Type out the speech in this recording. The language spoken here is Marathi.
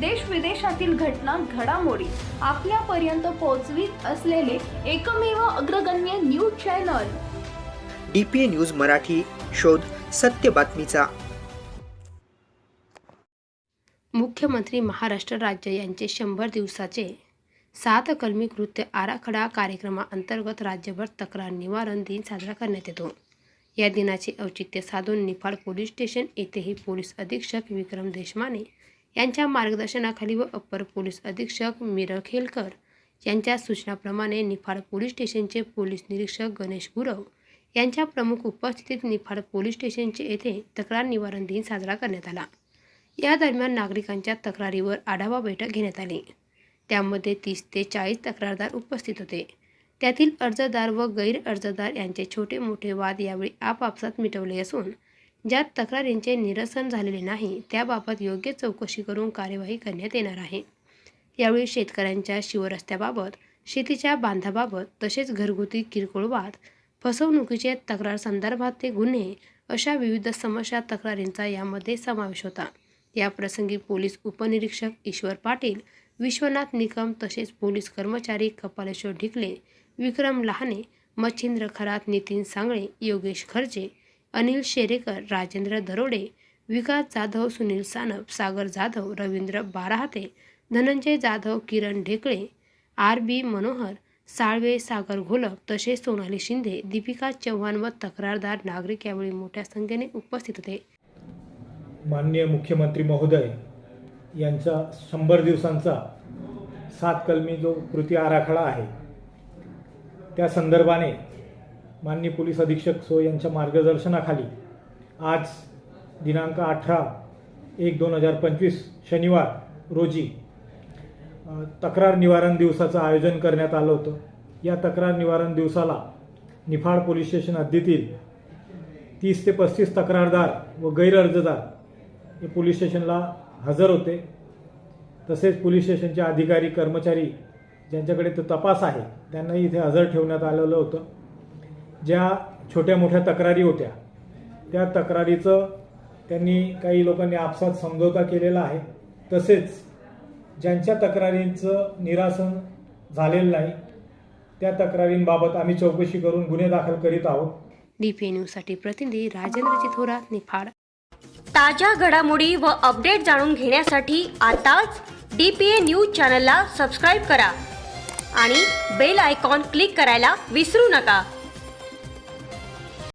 देश विदेशातील घटना घडामोडी आपल्यापर्यंत पोहोचवीत असलेले एकमेव अग्रगण्य news channel. D P A news Marathi शोध सत्य बातमीचा. मुख्यमंत्री महाराष्ट्र राज्य यांचे शंभर दिवसाचे सात कलमी कृत्य आराखडा कार्यक्रमाअंतर्गत राज्यभर तक्रार निवारण दिन साजरा करण्यात येतो. या दिनाचे औचित्य साधून निफाड पोलीस स्टेशन येथेही पोलीस अधीक्षक विक्रम देशमाने यांच्या मार्गदर्शनाखाली व अप्पर पोलीस अधीक्षक मिरखेलकर यांच्या सूचनाप्रमाणे निफाड पोलीस स्टेशनचे पोलीस निरीक्षक गणेश गुरव यांच्या प्रमुख उपस्थितीत निफाड पोलीस स्टेशनचे येथे तक्रार निवारण दिन साजरा करण्यात आला. या दरम्यान नागरिकांच्या तक्रारीवर आढावा बैठक घेण्यात आली. त्यामध्ये तीस ते चाळीस तक्रारदार उपस्थित होते. त्यातील अर्जदार व गैर अर्जदार यांचे छोटे मोठे वाद यावेळी आपापसात मिटवले असून ज्या तक्रारींचे निरसन झालेले नाही त्याबाबत योग्य चौकशी करून कार्यवाही करण्यात येणार आहे. यावेळी शेतकऱ्यांच्या शिवरस्त्याबाबत शेतीच्या बांधाबाबत तसेच घरगुती किरकोळ वाद फसवणुकीचे तक्रार संदर्भात ते गुन्हे अशा विविध समस्या तक्रारींचा यामध्ये समावेश होता. याप्रसंगी पोलीस उपनिरीक्षक ईश्वर पाटील विश्वनाथ निकम तसेच पोलीस कर्मचारी कपालेश्वर ढिकले विक्रम लहाने मच्छिंद्र खरात नितीन सांगळे योगेश खर्जे अनिल शेरेकर राजेंद्र दरोडे विकास जाधव सुनील सानप सागर जाधव रवींद्र बाराहाते धनंजय जाधव किरण ढेकळे आर बी मनोहर साळवे सागर घोलप तसेच सोनाली शिंदे दीपिका चव्हाण व तक्रारदार नागरिक यावेळी मोठ्या संख्येने उपस्थित होते. माननीय मुख्यमंत्री महोदय यांचा शंभर दिवसांचा सात कलमी जो कृती आराखडा आहे त्या संदर्भाने माननीय पोलीस अधीक्षक सो यांच्या मार्गदर्शनाखाली आज दिनांक अठरा एक दोन हजार पंचवीस शनिवार रोजी तक्रार निवारण दिवसाचं आयोजन करण्यात आलं होतं. या तक्रार निवारण दिवसाला निफाड पोलीस स्टेशन हद्दीतील तीस ते पस्तीस तक्रारदार व गैरअर्जदार हे पोलीस स्टेशनला हजर होते. तसेच पोलीस स्टेशनचे अधिकारी कर्मचारी ज्यांच्याकडे तो तपास आहे त्यांनाही इथे हजर ठेवण्यात आलेलं होतं. ज्या छोट्या मोठ्या तक्रारी होत्या त्या तक्रारीचं त्यांनी काही लोकांनी आपसात समझोता केलेला आहे. तसेच ज्यांच्या तक्रारींचं निरासन झालेलं नाही त्या तक्रारींबाबत आम्ही चौकशी करून गुन्हे दाखल करीत आहोत. डी पी न्यूजसाठी प्रतिनिधी राजेंद्र चिथोरा निफाड. ताज्या घडामोडी व अपडेट जाणून घेण्यासाठी आताच डी पी ए न्यूज चॅनलला सबस्क्राईब करा आणि बेल आयकॉन क्लिक करायला विसरू नका.